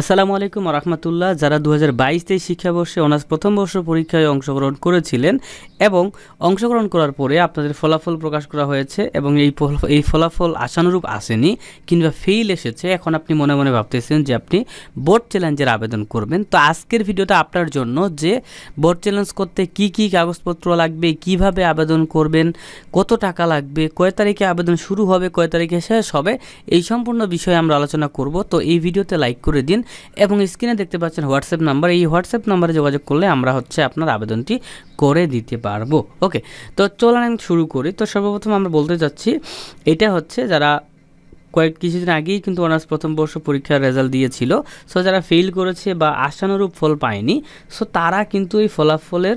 আসসালামু আলাইকুম রহমতুল্লাহ যারা দু হাজার বাইশ তেইশ শিক্ষাবর্ষে অনার্স প্রথম বর্ষ পরীক্ষায় অংশগ্রহণ করেছিলেন এবং অংশগ্রহণ করার পরে আপনাদের ফলাফল প্রকাশ করা হয়েছে এবং এই এই ফলাফল আশানুরূপ আসেনি, কিংবা ফেইল এসেছে। এখন আপনি মনে মনে ভাবতেছেন যে আপনি বোর্ড চ্যালেঞ্জের আবেদন করবেন। তো আজকের ভিডিওটা আপনার জন্য যে বোর্ড চ্যালেঞ্জ করতে কি কি কাগজপত্র লাগবে, কীভাবে আবেদন করবেন, কত টাকা লাগবে, কয় তারিখে আবেদন শুরু হবে, কয় তারিখে শেষ হবে, এই সম্পূর্ণ বিষয়ে আমরা আলোচনা করব। তো এই ভিডিওতে লাইক করে দিন। এবং স্ক্রিনে দেখতে পাচ্ছেন হোয়াটসঅ্যাপ নাম্বার। এই হোয়াটসঅ্যাপ নাম্বারে যোগাযোগ করলে আমরা হচ্ছে আপনার আবেদনটি করে দিতে পারব। ওকে, তো চলেন শুরু করি। তো সর্বপ্রথম আমরা বলতে চাচ্ছি এটা হচ্ছে যারা কয়েক কিছুদিন আগেই কিন্তু অনার্স প্রথম বর্ষ পরীক্ষার রেজাল্ট দিয়েছিল। সো যারা ফেল করেছে বা আশানুরূপ ফল পায়নি, সো তারা কিন্তু এই ফলাফলের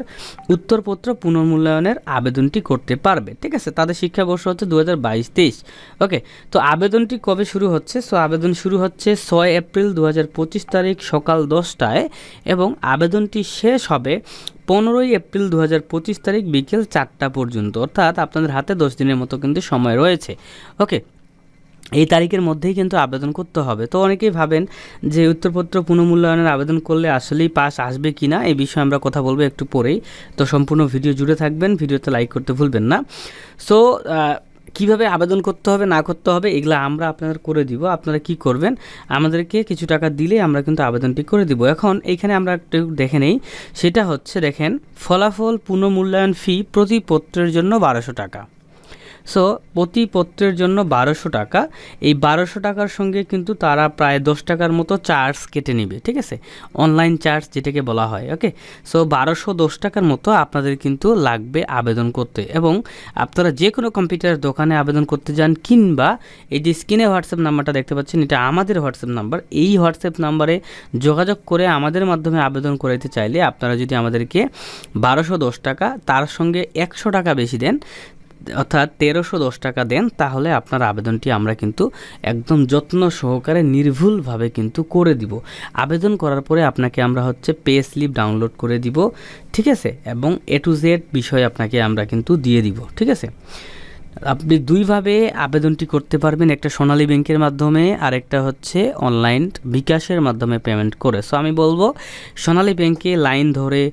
উত্তরপত্র পুনর্মূল্যায়নের আবেদনটি করতে পারবে। ঠিক আছে? তাদের শিক্ষাবর্ষ হচ্ছে দু হাজার বাইশ তেইশ। ওকে? তো আবেদনটি কবে শুরু হচ্ছে? সো আবেদন শুরু হচ্ছে ছয় এপ্রিল দু হাজার পঁচিশ তারিখ সকাল দশটায় এবং আবেদনটি শেষ হবে পনেরোই এপ্রিল দু হাজার পঁচিশ তারিখ বিকেল চারটা পর্যন্ত। অর্থাৎ আপনাদের হাতে দশ দিনের মতো কিন্তু সময় রয়েছে। ওকে? এই তারিখের মধ্যেই কিন্তু আবেদন করতে হবে। তো অনেকেই ভাবেন যে উত্তরপত্র পুনর্মূল্যায়নের আবেদন করলে আসলেই পাস আসবে কি না, এই বিষয়ে আমরা কথা বলব একটু পরেই। তো সম্পূর্ণ ভিডিও জুড়ে থাকবেন, ভিডিওতে লাইক করতে ভুলবেন না। সো কীভাবে আবেদন করতে হবে, না করতে হবে, এগুলো আমরা আপনাদের করে দিব। আপনারা কি করবেন, আমাদেরকে কিছু টাকা দিলে আমরা কিন্তু আবেদনটি করে দিব। এখন এইখানে আমরা একটু দেখে নেই, সেটা হচ্ছে দেখেন, ফলাফল পুনর্মূল্যায়ন ফি প্রতি পত্রের জন্য বারোশো টাকা। সো প্রতি পত্রের জন্য বারোশো টাকা। এই বারোশো টাকার সঙ্গে কিন্তু তারা প্রায় দশ টাকার মতো চার্জ কেটে নেবে, ঠিক আছে? অনলাইন চার্জ যেটাকে বলা হয় ওকে সো বারোশো দশ টাকার মতো আপনাদের কিন্তু লাগবে আবেদন করতে এবং আপনারা যে কোনো কম্পিউটার দোকানে আবেদন করতে যান কিংবা এই যে স্ক্রিনে হোয়াটসঅ্যাপ নাম্বারটা দেখতে পাচ্ছেন, এটা আমাদের হোয়াটসঅ্যাপ নাম্বার এই হোয়াটসঅ্যাপ নাম্বারে যোগাযোগ করে আমাদের মাধ্যমে আবেদন করাইতে চাইলে আপনারা যদি আমাদেরকে বারোশো দশ টাকা, তার সঙ্গে একশো টাকা বেশি দেন অর্থাৎ তেরোশো দশ টাকা দেন, তাহলে আপনার আবেদনটি আমরা কিন্তু একদম যত্ন সহকারে নির্ভুলভাবে কিন্তু করে দিব। আবেদন করার পরে আপনাকে আমরা হচ্ছে পে স্লিপ ডাউনলোড করে দিব, ঠিক আছে? এবং এ টু জেড বিষয় আপনাকে আমরা কিন্তু দিয়ে দিব, ঠিক আছে? আপনি দুইভাবে আবেদনটি করতে পারবেন, একটা সোনালী ব্যাংকের মাধ্যমে আর একটা হচ্ছে অনলাইন বিকাশের মাধ্যমে পেমেন্ট করে। সো আমি বলব, সোনালী ব্যাংকে লাইন ধরে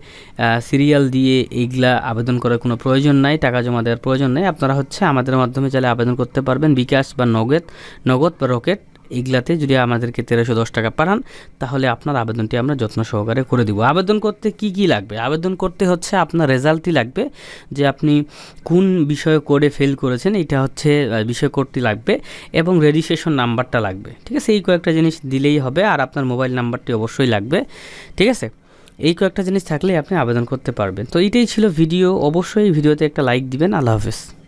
সিরিয়াল দিয়ে এইগুলা আবেদন করার কোনো প্রয়োজন নাই, টাকা জমা দেওয়ার প্রয়োজন নেই। আপনারা হচ্ছে আমাদের মাধ্যমে চাইলে আবেদন করতে পারবেন, বিকাশ বা নগদ নগদ বা রকেট। এগুলাতে যদি আমাদেরকে তেরোশো দশ টাকা পাঠান, তাহলে আপনার আবেদনটি আমরা যত্ন সহকারে করে দিব। আবেদন করতে কি কি লাগবে? আবেদন করতে হচ্ছে আপনার রেজাল্টই লাগবে, যে আপনি কোন বিষয়ে কোডে ফেল করেছেন, এটা হচ্ছে বিষয় কোডটি লাগবে এবং রেজিস্ট্রেশন নাম্বারটা লাগবে। ঠিক আছে? এই কয়েকটা জিনিস দিলেই হবে, আর আপনার মোবাইল নাম্বারটি অবশ্যই লাগবে। ঠিক আছে? এই কয়েকটা জিনিস থাকলে আপনি আবেদন করতে পারবেন। তো এটাই ছিল ভিডিও। অবশ্যই ভিডিওতে একটা লাইক দিবেন। আল্লাহ হাফেজ।